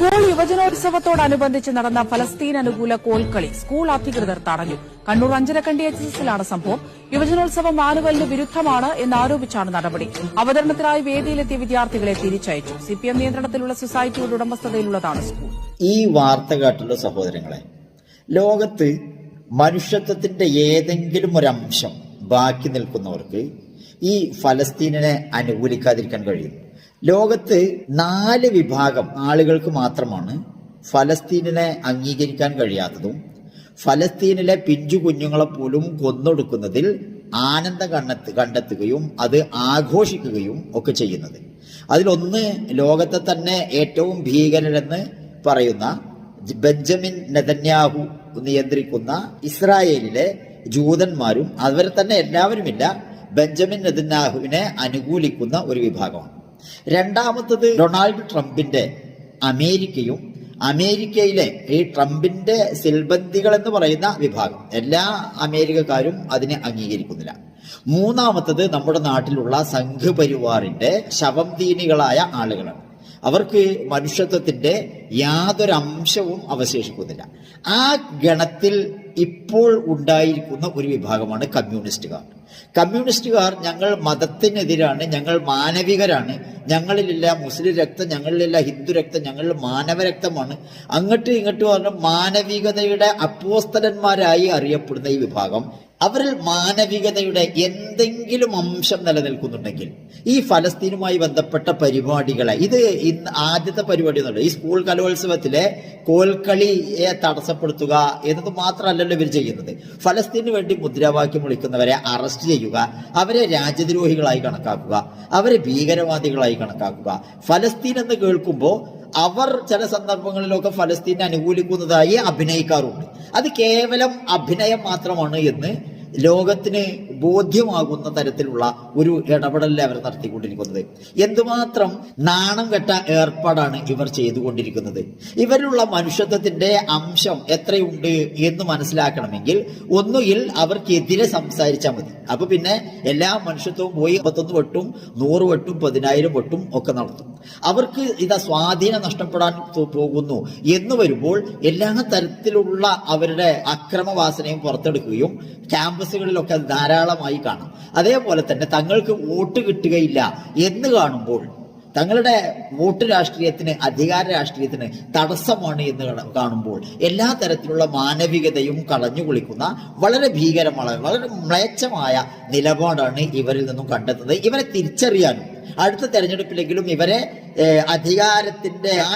School യുവജനോത്സവത്തോടനുബന്ധിച്ച് നടന്ന ഫലസ്തീൻ അനുകൂല കോൽക്കളി സ്കൂൾ അധികൃതർ തടഞ്ഞു. കണ്ണൂർ അഞ്ചരക്കണ്ടി എച്ച് എസ് എസിലാണ് സംഭവം. യുവജനോത്സവം മാനുവലിന് വിരുദ്ധമാണ് എന്നാരോപിച്ചാണ് നടപടി. അവതരണത്തിനായി വേദിയിലെത്തിയ വിദ്യാർത്ഥികളെ തിരിച്ചയച്ചു. സിപിഎം നിയന്ത്രണത്തിലുള്ള സൊസൈറ്റിയുടെ ഉടമസ്ഥതയിലുള്ളതാണ് സ്കൂൾ. ഈ വാർത്ത കേട്ടുള്ള സഹോദരങ്ങളെ ലോകത്ത് മനുഷ്യത്വത്തിന്റെ ഏതെങ്കിലും ഒരു അംശം ബാക്കി നിൽക്കുന്നവർക്ക് ഈ ഫലസ്തീനിനെ അനുകൂലിക്കാതിരിക്കാൻ കഴിയും. ലോകത്ത് നാല് വിഭാഗം ആളുകൾക്ക് മാത്രമാണ് ഫലസ്തീനെ അംഗീകരിക്കാൻ കഴിയാത്തതും ഫലസ്തീനിലെ പിഞ്ചു കുഞ്ഞുങ്ങളെ പോലും കൊന്നൊടുക്കുന്നതിൽ ആനന്ദം കണ്ടെത്ത് കണ്ടെത്തുകയും അത് ആഘോഷിക്കുകയും ഒക്കെ ചെയ്യുന്നത്. അതിലൊന്ന് ലോകത്തെ തന്നെ ഏറ്റവും ഭീകരരെന്ന് പറയുന്ന ബെഞ്ചമിൻ നെതന്യാഹു നിയന്ത്രിക്കുന്ന ഇസ്രായേലിലെ ജൂതന്മാരും അവരെ തന്നെ എല്ലാവരുമില്ല ബെഞ്ചമിൻ നെതന്യാഹുവിനെ അനുകൂലിക്കുന്ന ഒരു വിഭാഗമാണ്. രണ്ടാമത്തത് ഡൊണാൾഡ് ട്രംപിന്റെ അമേരിക്കയും അമേരിക്കയിലെ ഈ ട്രംപിന്റെ സിൽബന്തികൾ എന്ന് പറയുന്ന വിഭാഗം. എല്ലാ അമേരിക്കക്കാരും അതിനെ അംഗീകരിക്കുന്നില്ല. മൂന്നാമത്തത് നമ്മുടെ നാട്ടിലുള്ള സംഘപരിവാറിന്റെ ശവംതീനികളായ ആളുകളാണ്. അവർക്ക് മനുഷ്യത്വത്തിന്റെ യാതൊരു അംശവും അവശേഷിക്കുന്നില്ല. ആ ഗണത്തിൽ ഇപ്പോൾ ഉണ്ടായിരിക്കുന്ന ഒരു വിഭാഗമാണ് കമ്മ്യൂണിസ്റ്റുകാർ. കമ്മ്യൂണിസ്റ്റുകാർ ഞങ്ങൾ മതത്തിനെതിരാണ് ഞങ്ങൾ മാനവികരാണ് ഞങ്ങളിലില്ല മുസ്ലിം രക്തം ഞങ്ങളിലില്ല ഹിന്ദു രക്തം ഞങ്ങളിൽ മാനവരക്തമാണ് അങ്ങോട്ടും ഇങ്ങോട്ടും പറഞ്ഞ മാനവികതയുടെ അപ്പോസ്തലന്മാരായി അറിയപ്പെടുന്ന ഈ വിഭാഗം അവരിൽ മാനവികതയുടെ എന്തെങ്കിലും അംശം നിലനിൽക്കുന്നുണ്ടെങ്കിൽ ഈ ഫലസ്തീനുമായി ബന്ധപ്പെട്ട പരിപാടികളെ ഇത് ഇന്ന് ആദ്യത്തെ പരിപാടി എന്നുള്ളത് ഈ സ്കൂൾ കലോത്സവത്തിലെ കോൽക്കളിയെ തടസ്സപ്പെടുത്തുക എന്നത് മാത്രമല്ലല്ലോ ഇവർ ചെയ്യുന്നത്. ഫലസ്തീനു വേണ്ടി മുദ്രാവാക്യം വിളിക്കുന്നവരെ അറസ്റ്റ് ചെയ്യുക അവരെ രാജ്യദ്രോഹികളായി കണക്കാക്കുക അവരെ ഭീകരവാദികളായി കണക്കാക്കുക. ഫലസ്തീൻ എന്ന് കേൾക്കുമ്പോൾ അവർ ചില സന്ദർഭങ്ങളിലൊക്കെ ഫലസ്തീനെ അനുകൂലിക്കുന്നതായി അഭിനയിക്കാറുണ്ട്. അത് കേവലം അഭിനയം മാത്രമാണ് എന്ന് ലോകത്തിന് ബോധ്യമാകുന്ന തരത്തിലുള്ള ഒരു ഇടപെടലിൽ അവർ നടത്തിക്കൊണ്ടിരിക്കുന്നത്. എന്തുമാത്രം നാണം കെട്ട ഏർപ്പാടാണ് ഇവർ ചെയ്തുകൊണ്ടിരിക്കുന്നത്. ഇവരുള്ള മനുഷ്യത്വത്തിന്റെ അംശം എത്രയുണ്ട് എന്ന് മനസ്സിലാക്കണമെങ്കിൽ ഒന്നുകിൽ അവർക്കെതിരെ സംസാരിച്ചാൽ മതി. അപ്പൊ പിന്നെ എല്ലാ മനുഷ്യത്വവും പോയി പത്തൊന്ന് വെട്ടും നൂറ് വെട്ടും പതിനായിരം വെട്ടും ഒക്കെ നടത്തും. അവർക്ക് ഇതാ സ്വാധീനം നഷ്ടപ്പെടാൻ പോകുന്നു എന്ന് വരുമ്പോൾ എല്ലാ തരത്തിലുള്ള അവരുടെ അക്രമവാസനയും പുറത്തെടുക്കുകയും ക്യാമ്പസുകളിലൊക്കെ അത് ധാരാളമായി കാണാം. അതേപോലെ തന്നെ തങ്ങൾക്ക് വോട്ട് കിട്ടുകയില്ല എന്ന് കാണുമ്പോൾ തങ്ങളുടെ വോട്ട് രാഷ്ട്രീയത്തിന് അധികാര രാഷ്ട്രീയത്തിന് തടസ്സമാണ് എന്ന് കാണുമ്പോൾ എല്ലാ തരത്തിലുള്ള മാനവികതയും കളഞ്ഞു കുളിക്കുന്ന വളരെ ഭീകരമായ വളരെ മ്ലേച്ഛമായ നിലപാടാണ് ഇവരിൽ നിന്നും കണ്ടെത്തുന്നത്. ഇവരെ തിരിച്ചറിയാനും അടുത്ത തെരഞ്ഞെടുപ്പിലെങ്കിലും ഇവരെ അധികാരത്തിന്റെ